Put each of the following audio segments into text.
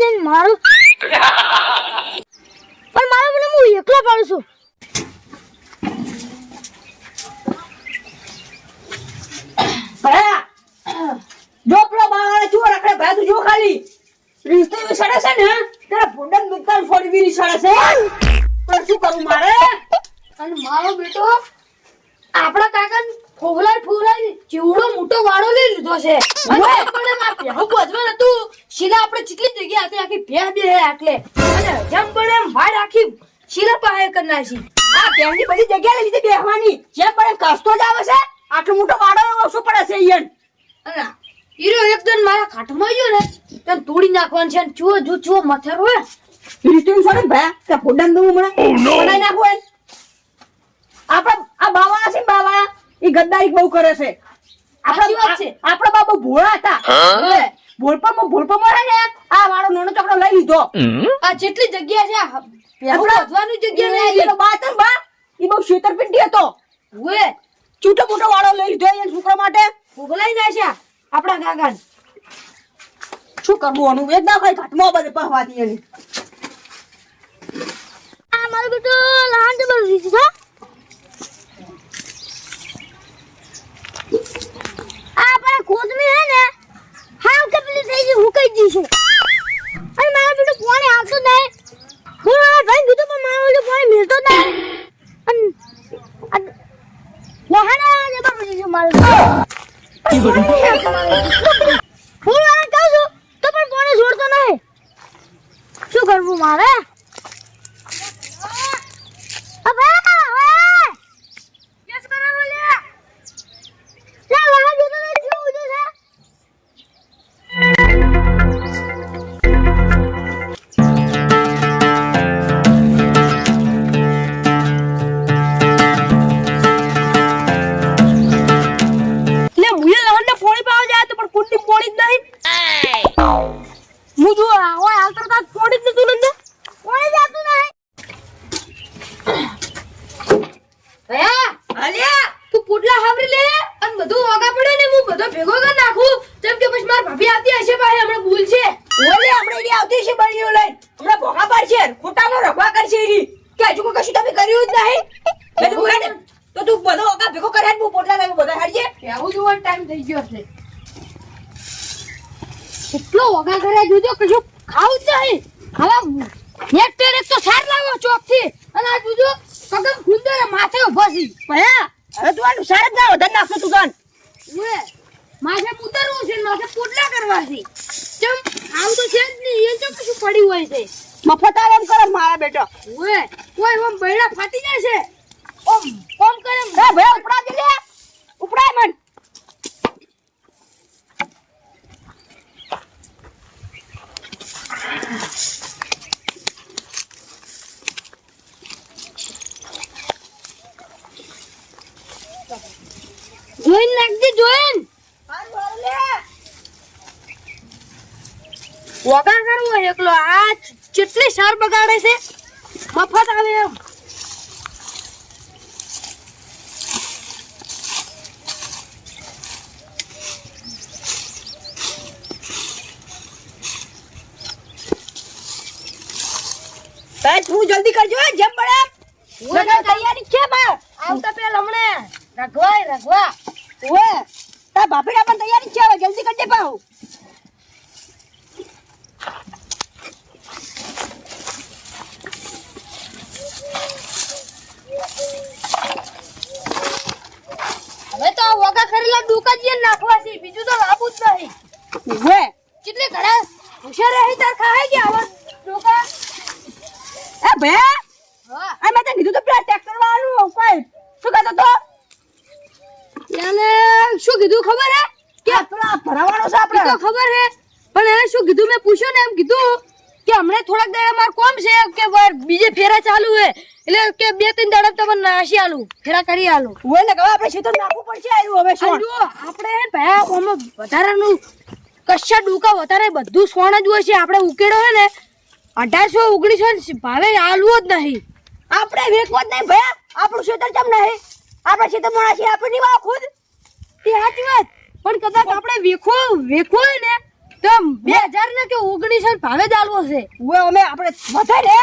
જઈને મારું પણ મારા મને હું એકલો પાડું છું. જો બાવાળા ચૂર રખડે ભાઈ તું જો ખાલી. રીસ્તો એવી છે ને તારા ભૂંડન દુકાન ફોડી બીરી સડે છે. પણ શું કરું મારે? અને મારો બેટો આપણા કાકા ફોગલાય ફોગલાય ચીવડો મોટો વાળો લઈ લીધો છે. અને પણ આ પહેલું બોધવા નતું શીલા આપણે ચીટલી જગ્યા હતી આખી ભેહ બે આટલે. અને જેમ પણ એમ વાડ આખી શીલા પાહે કરી આ બેનની બધી જગ્યા લઈ લીધી બેહવાની. જેમ પણ કસતો જ આવે છે આટલો મોટો વાડો ઓછો પડે છે ઈયન અને હીરો એકદમ મારા ખાટમાં ગયો ને તેમ તોડી નાખવાનું છે ચુઓ જો ચુઓ મથર હોય. રીસ્તો એવી સડે કે ફોડન દઉં મને બનાવી નાખો એમ. આ બાવા છે ને બાવાળા? એ ગદ્દારી બહુ કરે છે. સાચી વાત છે. આપણા આપણા બાબુ ભોળા હતા. હવે ભોળપામાં ભોળપામાં રહે ને આ વાળો નાનો ચોકડો લઈ લીધો. આ જેટલી જગ્યા છે આ આપણા- જગ્યા એ નહીં એનો બા હતો ને બા એ બહુ છેતરપિંડી હતો. ઓએ છૂટો મોટો વાળો લઈ લીધો એ છોકરા માટે. ફોગલાઈ નાખ્યા આપણા કાકાને શું કરવું આનું? એક ના કઈ ઘાટમાં બધે પહવાતી એની. આ મારું બેટું તો બધી છે કોદમી હે ને હાવ કે પેલી થઈ ગઈ હું ગઈ છે ભાભી આવતી હશે ભાઈ હમણાં ભૂલ છે. ઓલે આપણે એની આવતી હશે બળીઓ લઈ હમણાં ભોગા પાડશે. ખોટાનો રખવા કરશે એની. કે હજુ કોઈ કશું તમે કર્યું જ નહીં. મેં તો બોલા તો તું બધો ઓકા ભેગો કરે હું પોટલા લાવી બધા હેડજે આવું જોવાનો ટાઈમ થઈ ગયો છે. કેટલો ઓગા કરે જોજો કશું ખાવું જ નહીં. હવે એક તેર એક તો સાર લાવો ચોકથી. અને આ જોજો કદમ ખુંદર માથે ઊભો છે. ભયા હવે તું આનું સાર જ ના વધારે નાખતો તું કાન માથે ઉતરવું છે માથે પોટલા કરવા છે ચમ આવું તો છે જ નહીં એ તો કશું પડ્યું હોય છે? મફત આવે એમ કરે મારા બેટો. ઓએ ઓય ઓમ બૈડા ફાટી જાય છે. ઓમ ઓમ કરે એ ભાઈ ઉપડા દે લે. ઉપડા મન. Join નાખજે join. વગા કરવું હોય એકલો આ કેટલી સાર બગાડે છે? મફત આવે એમ. તું જલ્દી કરજો જેમ લગન તૈયારી છે બા આવતા પેલ હમણે રઘવાય રઘવા. ઓએ તાર બાપીડા પણ તૈયારી છે હવે જલ્દી કરજે પાઉ હવે તો આ વગા કરેલા ડોકા જે નાખવા છે બીજું તો લાભું જ નહીં ઓએ કેટલી ઘણા હોશિયાર રહી તાર ખાય કે આવા ડોકા એ ભયા હા આ મેં તને કીધું તો પેલા ટ્રેક્ટર વાળું કોઈ શું કહેતો તો એને શું કીધું ખબર હે કે પેલા ભરાવાનો છે આપણે તો ખબર હે. પણ એને શું કીધું મેં? પૂછ્યું ને એમ કીધું કે હમણાં થોડાક દાડા માર કોમ છે કે બીજે ફેરા ચાલુ હે. એટલે કે બે ત્રણ દાડા તમને નાસી આલુ ફેરા કરી આલું. ઓએ ને હવે આપણે સીધું નાખવું પડશે આયરું હવે શું આપણે ભયા કોમ વધારાનું કશા ડુકા વધારે બધું સોણ જ હોય છે. આપણે ઉકેડો હે ને અઢારસો ઓગણીસો ભાવે આલવું જ નહીં. આપણે વેકવો જ નહીં ભયા. આપણું શેતર કેમ નહીં? આપણે શેતર મોણા છે આપણે નહીં ખુદ. એ સાચી વાત. પણ કદાચ આપણે વેખો વેખો ને તો બે હજાર ને કે ઓગણીસો ભાવે ચાલવો છે. ઉવે અમે આપણે વધે ને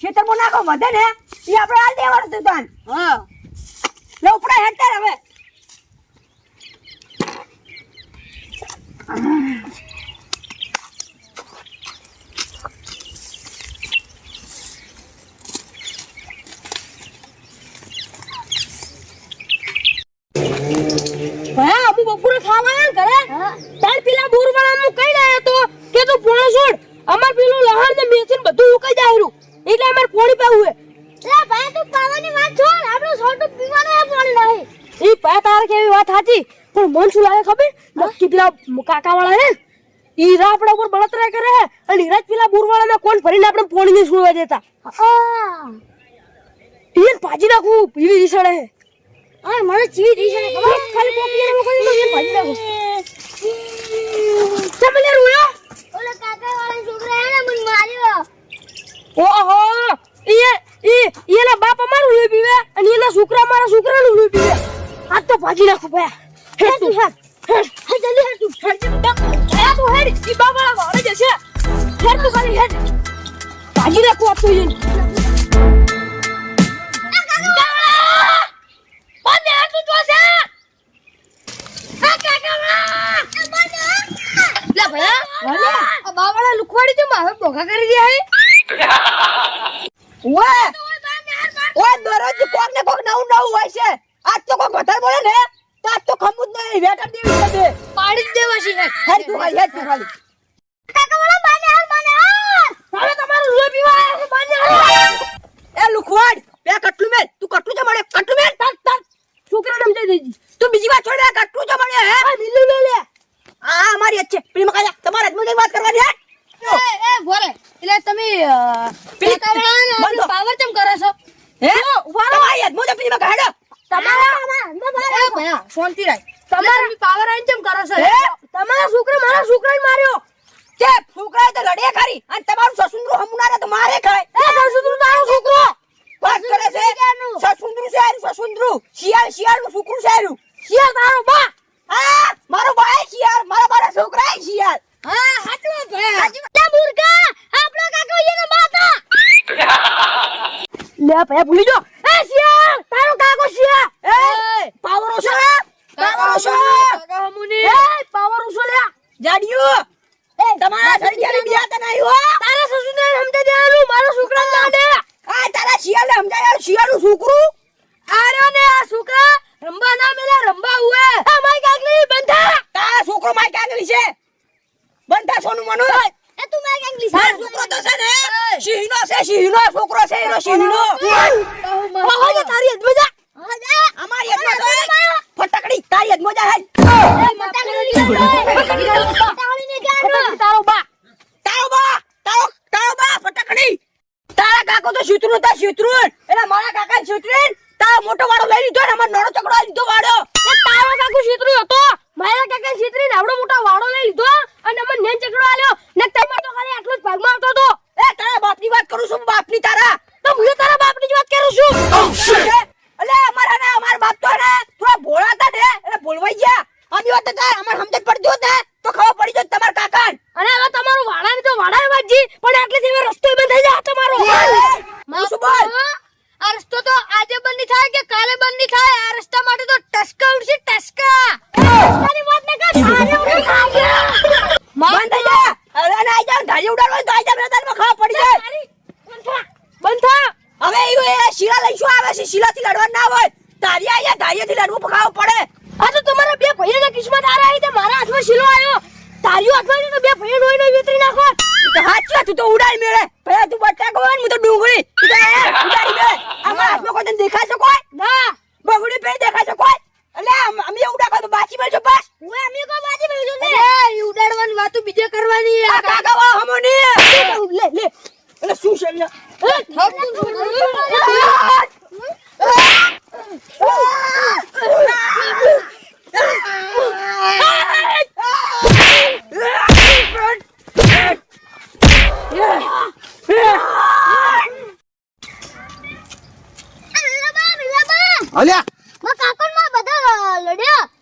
ખેતરમાં નાખો વધે ને એ આપણે હાલ દેવાનું દુકાન હા. લે ઉપડા હેઠળ હવે. હા અમુ બપોરે ખાવા આવ્યા ને ઘરે તાર પેલા બોરવાળા હું કઈ લાયો તો? કે તું પોણો છોડ અમાર પેલું લહાણ ને મેથીન બધું ઉકાઈ જાય રહ્યું એટલે અમાર પોણી પાવું હે. એ ભાઈ તું પાવાની વાત છોડ આપણો છોટો પીવાનો હે પોણી નહીં. એ પા તાર કેવી વાત સાચી પણ મન શું લાગે ખબર? નક્કી પેલા કાકા વાળા હે ઈ રા આપણા ઉપર બળતરા કરે હે. અને ઈરાજ પેલા બોરવાળાને કોણ ભરીને આપણે પોણી ને સુળવા દેતા ઈયન પાજી નાખું પીવી રીસડે હે. આ મને ચીવી રીસડે ખબર? ખાલી કોપીને મૂકી દો આ બાવાળા લુખવાડી જો મારે બોગા કરી દે હે ઉવે ઓય દરરોજ કોક ને કોક નવું નવું હોય છે. આજ તો કોક વધારે બોલે ને તો આજ તો ખમું જ નહીં. વેટર દેવી છે પાડી જ દેવા છે હેડ. તું ખાલી હેડ તું ખાલી કાકા બોલો બાને હાલ બાને હાલ હવે તમારું લોહી પીવા આયા છે બાને હાલ એ લુખવાડ બે કટલું મેલ. તું કટલું જ મળે કટલું મેલ. તક તક. છોકરા રમજે દેજી. તું બીજી વાત છોડ કટલું જ મળે હે. આ અમારી જ છે. પેલી મકાયા તમારા જ. વાત કરવાની હે? એ એ ભોરે. એટલે તમે કાકા. આપણો પાવર કેમ કરો છો? હે? વારો ઊભા જ. પેલી મકા હેડો. તમારા શાંતિ રાખ. તમારા પાવર આઈને કેમ કરો છો? હે? તમારા છોકરા મારા છોકરાને માર્યો. કે છોકરાએ તો લડે ખરી. અને તમારું સસુંદરું હમુનારે તો મારે ખાય. એ સસુંદરું તારો છોકરો. વાત કરે છે. સસુંદરું છે સસુંદરું. શિયાળ શિયાળનું છોકરું છે શિયાળ તારો બા. મારો ભાઈ શિયાળ મારા મારા છોકરા શિયાળ હા હાચો ભયા લે મુર્ગા આપણો કાકો એને માતા. લે ભાઈ ભૂલી જો એ શિયાળ તારો કાકો શિયાળ. એ પાવરો છે પાવર ઓશો કાકા હમુની. એ પાવર ઓશો લે. જાડિયો. એ તમારા સરકારી બિયા તને આવ્યો તારા સસુરને સમજાઈ દેવાનું મારો છોકરા ના દે. આ તારા શિયાળને સમજાય શિયાળનું છોકરું. આર્યો ને આ છોકરા રંબા ના મેલા રંબા હુએ આ માઈ કાકલી બંધા તારા છોકરો માય કાગલી છે? બંધા સોનું મનો? એ તું માઈ કાકલી મારો છોકરો તો છે ને સિંહનો છે સિંહનો છોકરો છે એનો સિંહનો. ઓહો જે તારી અદમે જા. અમારી હાથમાં છે ફટકડી તારી હાથમાં જા હેડ તારો બા. તારો બા તારો તારો બા ફટકડી. તારા કાકો તો શૂત્રું તા શૂત્રું. એટલે મારા કાકા શૂત્રીન તારો મોટો વાળો લઈ લીધો ને અમારો નાનો ચકડો લીધો વાળો એ તારો કાકુ છેતરી હતો મારા કાકા છેતરી આવડો મોટો વાડો લઈ લીધો અને મને નેન ચકડો આલ્યો ને તમાર તો ખાલી આટલો જ ભાગમાં આવતો હતો એ તારા બાપની વાત કરું છું બાપની તારા તો હું તારા બાપની જ વાત કરું છું એટલે અમારા ને અમારા બાપ તો ને થોડા ભોળા હતા ને એટલે ભૂલવાઈ ગયા આમી વાત હતા અમાર સમજ પડતી હોત ને તો ખબર પડી જોત તમારા કાકા અને હવે તમારું વાડા ને તો વાડા વાજી પણ આટલે જેવો રસ્તો બંધ થઈ જાય તમારો હું શું બોલ આ રસ્તો તો આજે બંધ નહીં થાય કે કાલે બંધ નહીં થાય આ રસ્તા માટે તો ટસકા ઉડશે ટસકા ટસકાની વાત ન કર સારે ઉડે ખાગ્યા બંધ થઈ જા અરે ના આઈ જાવ ધારી ઉડાડવા તો આઈ જાવ મેદાનમાં ખબર પડી જાય બંધ થા બંધ થા હવે એવું એ શીલા લઈશું આવે છે શીલાથી લડવા ના હોય ધારી આયા ધારીથી લડવું ખાવ પડે આ તો તમારા બે ભાઈઓના કિસ્મત હારા આવી તે મારા હાથમાં શીલો આવ્યો તારીઓ હાથમાં છે તો બે ભાઈઓ નોઈ નોઈ વેતરી નાખો ઈ તો હાચી વાત, તું તો ઉડાડી મેળે ભયા તું બટાકો હોય ને હું તો ડુંગળી તું તો હે, ઉડાડી મેળે અમારા હાથમાં કોઈ તને દેખાય છે કોઈ ના બગડી પે દેખાય છે કોઈ એટલે આમ- અમે ઉડા કોઈ બાચી મેળજો બસ હું એમની કો બાજી બેઠું છે અરે ઈ ઉડાડવાની વાતો બીજે કરવાની આ કાકા વા હમોની લે લે એટલે શું છે એટલે? એ થક તું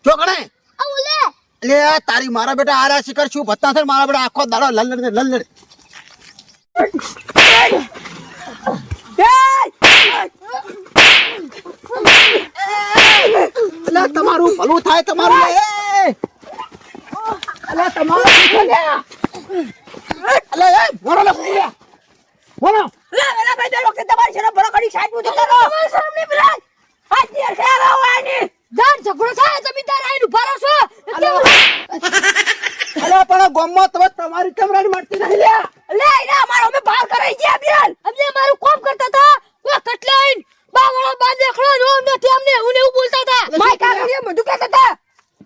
લબા લબા અલ્યા માં કાકોનમાં બધા લડ્યા જો કણે આ ઉલે લે તારી મારા બેટા આરા શિખર શું ભત્તા છે મારા બેટા આખો દાડો લલ્લડ ને લલ્લડ તમારું ભલું થાય તમારું એ અલા તમારું અલા એ મોરો લે ફૂલ્યા મોરો. લે વેલા ભાઈ વખતે તમારી શરમ ભરો કરી સાઈડમાં જતો શરમ નહીં ભરાય આ તીર ખેર આવો આની જાણ ઝઘડો થાય જમીનદાર આઈને ઊભા રહો છો અલે પણ ગોમમાં તમે તમારી કેમરાની મારતી નહીં લે લે લે અમારો અમે બહાર કરાઈ ગયા બેન અમને મારું કામ કરતા હતા. ઓ કટલાઈન બાવળો બા દેખડો જો અમને એવું ને એવું બોલતા હતા. માય કાકા બધું કહેતા હતા.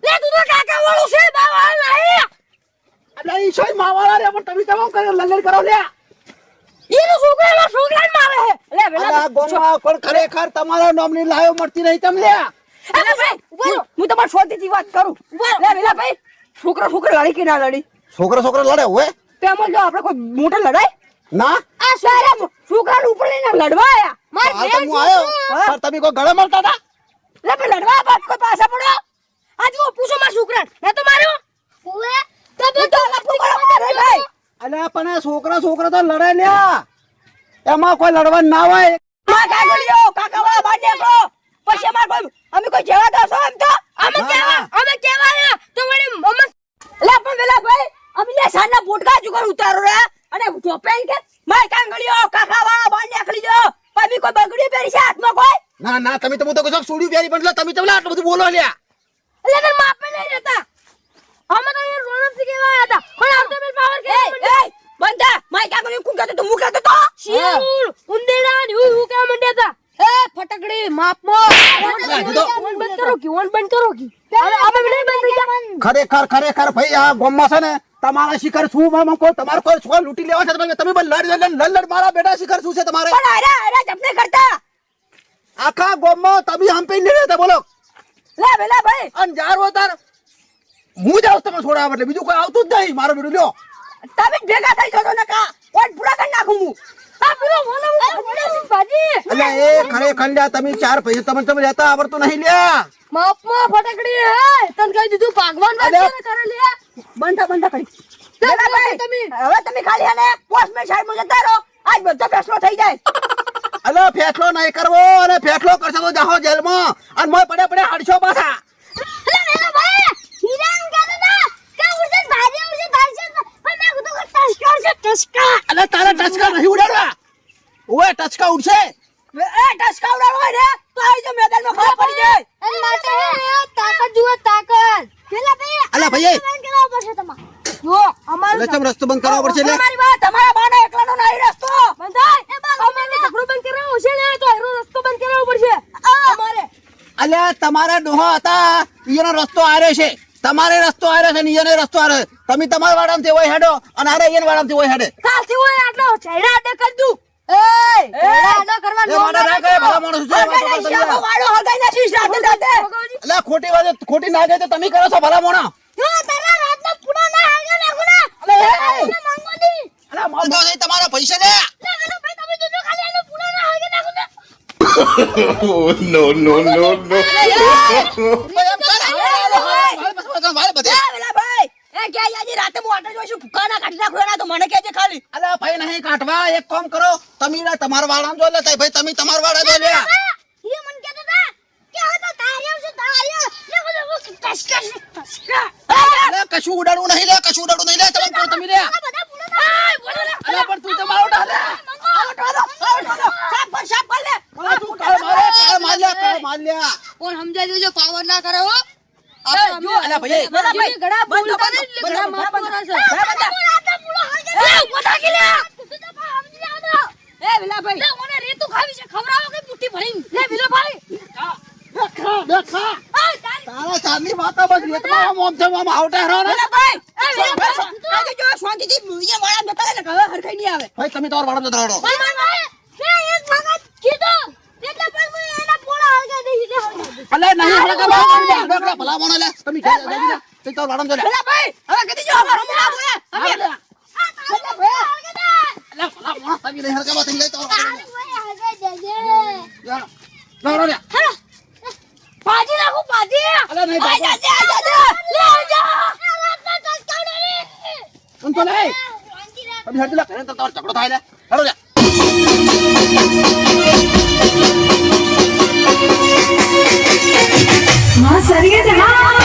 લે તું તો કાકા વાળો છે બાવળો નહીં અલે ઈ સોય માવાળા રે પણ તમે તમામ કરે લંગર કરો લ્યા. એનો છોકરો એનો છોકરાને મારે લે અલા ગોમમાં પણ ખરેખર તમારા નોમની લાયો મળતી નહીં તમ લ્યા. વેલા ભાઈ હું- હું તમારી શોધથી વાત કરું. લે વેલા ભાઈ છોકરા છોકરા લડી કે ના લડી? છોકરો છોકરો લડે હોય તેમાં જો આપણે કોઈ મોટો લડાય ના. આ સારા છોકરાને ઉપર લઈને લડવા આયા. માર બેન તો હું આયો. પણ તમે કોઈ ગળે મળતા હતા? લે પણ લડવા બાપ કોઈ પાછા પડો? આજ હું પૂછો માર છોકરા ને તો માર્યો? તો બે તો લપુ કરો મારે ભાઈ. અલે પણ આ છોકરા છોકરા તો લડે લ્યા. એમાં કોઈ લડવા ના હોય. માં કાગળિયો કાકા વાળા બાર કોઈ અમે કોઈ જેવા દોસો એમ તો? અમે હા, કેવા? હા. અમે કેવા આયા? તો વળી મમ્મી લે પણ વેલા ભાઈ અમે લે સાના બોટકા જુગર ઉતારો રે. અને ચોપેન કે માય કાંગળીઓ કાકા વાળા બાર નીકળી જો પછી કોઈ બગડી પહેરી છે હાથમાં કોઈ? ના ના તમે તો હું તો કશો સોડ્યું પ્યારી પણ તમે તો લે આટલું બધું બોલો લ્યા. એટલે તને માપે નહીં રહેતા. અમે તો એ રોનકથી કેવા હતા. પણ આમ તો મેં પાવર કે એ બંધા માય કાંગળીઓ કું કહેતો? તો મું કહેતો તો શિયાળ ઉંદેડા ને હું કે હતા. એ ફટકડી માપમાં ઓન બંધ કરો કી ઓન બંધ કરો કી. અમે નહીં બંધ થઈ ગયા. ખરેખર ખરેખર ભાઈ આ ગોમમાં છે ને તમારા શિખર શું મામા કો તમાર કોઈ છો લૂટી લેવા છે? તમે તમે પણ લડ લડ લડ મારા બેટા શિખર શું છે તમારે? પણ અરે અરે જપને કરતા. આખા ગોમમાં તમે હમ પે નહીં રહેતા બોલો. લે વેલા ભાઈ. અન જાર તાર હું જાવ તમે છોડા એટલે બીજું કોઈ આવતું જ નહીં. મારો બેટું લ્યો. તમે ભેગા થઈ જશો ને કા? ઓટ પૂરા કરી નાખું હું? એટલે એ ખરેખર લ્યા તમે ચાર પૈસા તમે તમે લેતા આવડતું નહીં લ્યા. માપમાં ફટકડી હે. તને કહી દીધું ભગવાન વાત અલ્યા. કરે કરે લે બંધા બંધા કરી. તમે. હવે તમે ખાલી આને પોસ્ટમેન સાહેબમાં જતા આજ બધો ફેસલો થઈ જાય. અલે ફેસલો નહીં કરવો અને ફેસલો કરશો તો જાહો જેલમાં. અને મોય પડે પડે હડશો પાછા. અલે ભાઈ. હીરાનું કહેતા કે ઉડશે ભાજી ઉડશે ધારશે તારા ટચકા નહીં ઉડાડવા? ઓએ ટચકા ઉડશે. એ ટસકાવડા હોય ને તો આવી જો મેદાનમાં ખબર પડી જાય. અને માટે હે તાકાત જુઓ તાકાત. વેલા ભાઈ અલા ભાઈ બંધ પડશે તમારે. જો અમારું એટલે રસ્તો બંધ કરવો પડશે લે. તમારી વાત તમારા બાને એકલાનો નહીં રસ્તો. બંધાય અમારે ઝઘડો બંધ કરાવવો છે ને તો એનો રસ્તો બંધ કરાવવો પડશે. અમારે. અલ્યા તમારા ડોહા હતા ઈનો રસ્તો આરે છે. તમારે રસ્તો આરે છે નિયને રસ્તો આરે તમે તમારા વાડામાંથી હોય હેડો અને આરે ઈયન વાડામાંથી હોય હેડે કાલથી હોય આટલો છેડા અડે કર દઉં એ છેડા અડે કરવા નો માટે ના કરે ભલા માણસ છે વાડો હગાઈ ના નાખીશ રાતે રાતે અલ્યા ખોટી વાત ખોટી ના ગઈ તો તમે કરો છો ભલા મોણા જો તારા રાતના પૂરા ના હાગે નાખુના અલે એ! માંગો દી અલે માંગો નહીં તમારા પૈસા લે લે વેલા ભાઈ તમે જોજો ખાલી આનો પૂરા ના હાગે નાખુના Oh, no, no, no, no. બધે વેલા ભાઈ એ કે આજે રાતે હું જોઈશું ભૂકા કાઢી નાખું એના તો મને કહેજે ખાલી. અલ્યા ભાઈ નહીં કાઢવા એક કામ કરો. તમે લે તમારા વાડામાં જો લેતા ભાઈ તમે તમારા વાડા જો લે. એ મન કહેતા હતા કે હવે તો તાર્યો છે તાર્યો લે બોલો ટસકા ટસકા અલ્યા કશું ઉડાડવું નહીં લે કશું ઉડાડવું નહીં લે તમે કહો તમે લે. આ બધા પૂરા ના બોલો લે અલ્યા પણ તું તો મારો ડાલે સાફ કર સાફ કર લે. અલ્યા તું કાળ મારે કાળ માર લે કાળ માર લે કોણ સમજાઈ દેજો પાવર ના કરે હો? તારા ચાંદની વાતો બસ રેતમાં આમ આમ તેમ આમ આવતા રહો ને. ભાઈ. એ વેલા ભાઈ. આજે જો શાંતિથી મૂઈએ વાળા જતા રહે ને હવે હરખાઈ નહીં આવે. ભાઈ તમે તો વાડા જતા રહો. ભાઈ ભાઈ એક વખત કીધું એટલે પણ હું એના પોળા હાગે દઈ દે અલ્યા નહીં હળકા ભલા મોણા લે તમે જા જા તે તો વાડા જો લે વેલા ભાઈ હવે કીધી જો અમારો મુલા બોલે અમે અલ્યા ભલા મોણા તમે નહીં હળકા બાપ તમે જઈ તો જા. લે ભાજી નાખું ભાજી અલ્યા નહીં આ બાપા. જા જા જા લે જા. તો લે. તમે હેડ લે ઘરે તો ઝઘડો થાય ને. હેડો લે சரியா